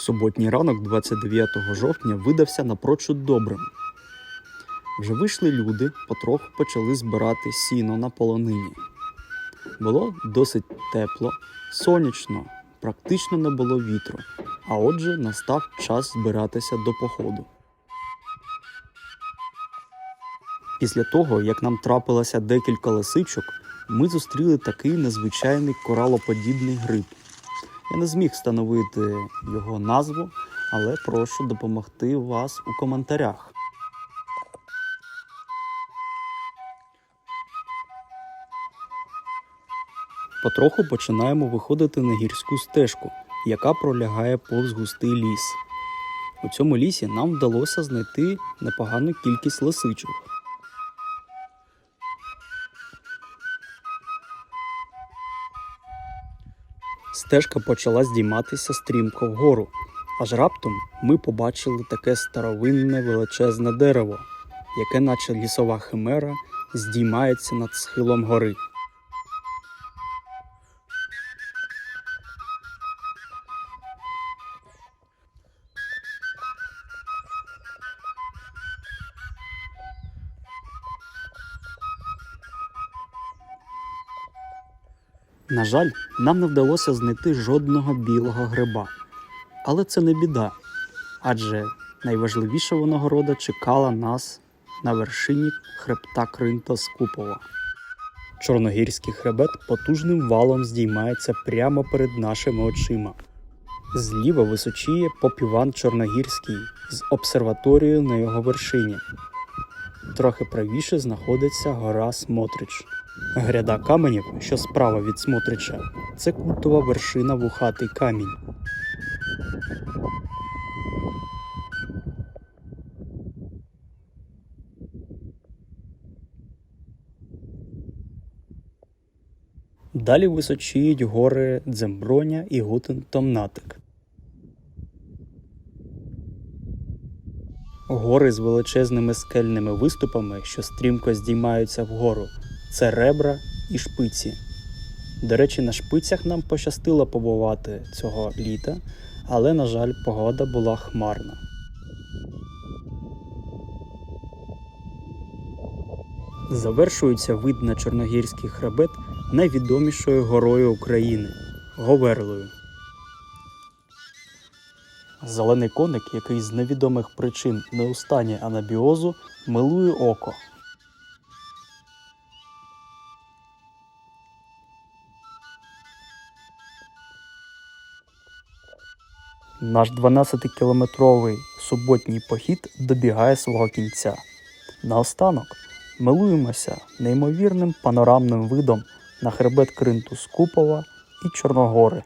Суботній ранок 29 жовтня видався напрочуд добрим. Вже вийшли люди, потроху почали збирати сіно на полонині. Було досить тепло, сонячно, практично не було вітру, а отже, настав час збиратися до походу. Після того, як нам трапилося декілька лисичок, ми зустріли такий незвичайний коралоподібний гриб. Я не зміг встановити його назву, але прошу допомогти вас у коментарях. Потроху починаємо виходити на гірську стежку, яка пролягає повз густий ліс. У цьому лісі нам вдалося знайти непогану кількість лисичок. Стежка почала здійматися стрімко вгору, аж раптом ми побачили таке старовинне величезне дерево, яке, наче лісова химера, здіймається над схилом гори. На жаль, нам не вдалося знайти жодного білого гриба. Але це не біда, адже найважливіша винагорода чекала нас на вершині хребта Кринта Скупова. Чорногірський хребет потужним валом здіймається прямо перед нашими очима. Зліва височіє поп Іван Чорногірський з обсерваторією на його вершині. Трохи правіше знаходиться гора Смотрич. Гряда каменів, що справа від Смотрича, це культова вершина вухатий камінь. Далі височіють гори Дземброня і Гутен-Томнатик. Гори з величезними скельними виступами, що стрімко здіймаються вгору, це ребра і шпиці. До речі, на шпицях нам пощастило побувати цього літа, але, на жаль, погода була хмарна. Завершується вид на Чорногірський хребет найвідомішою горою України Говерлою. Зелений коник, який з невідомих причин не у анабіозу, милує око. Наш 12-кілометровий суботній похід добігає свого кінця. Наостанок милуємося неймовірним панорамним видом на хребет Кринту Скупова і Чорногори.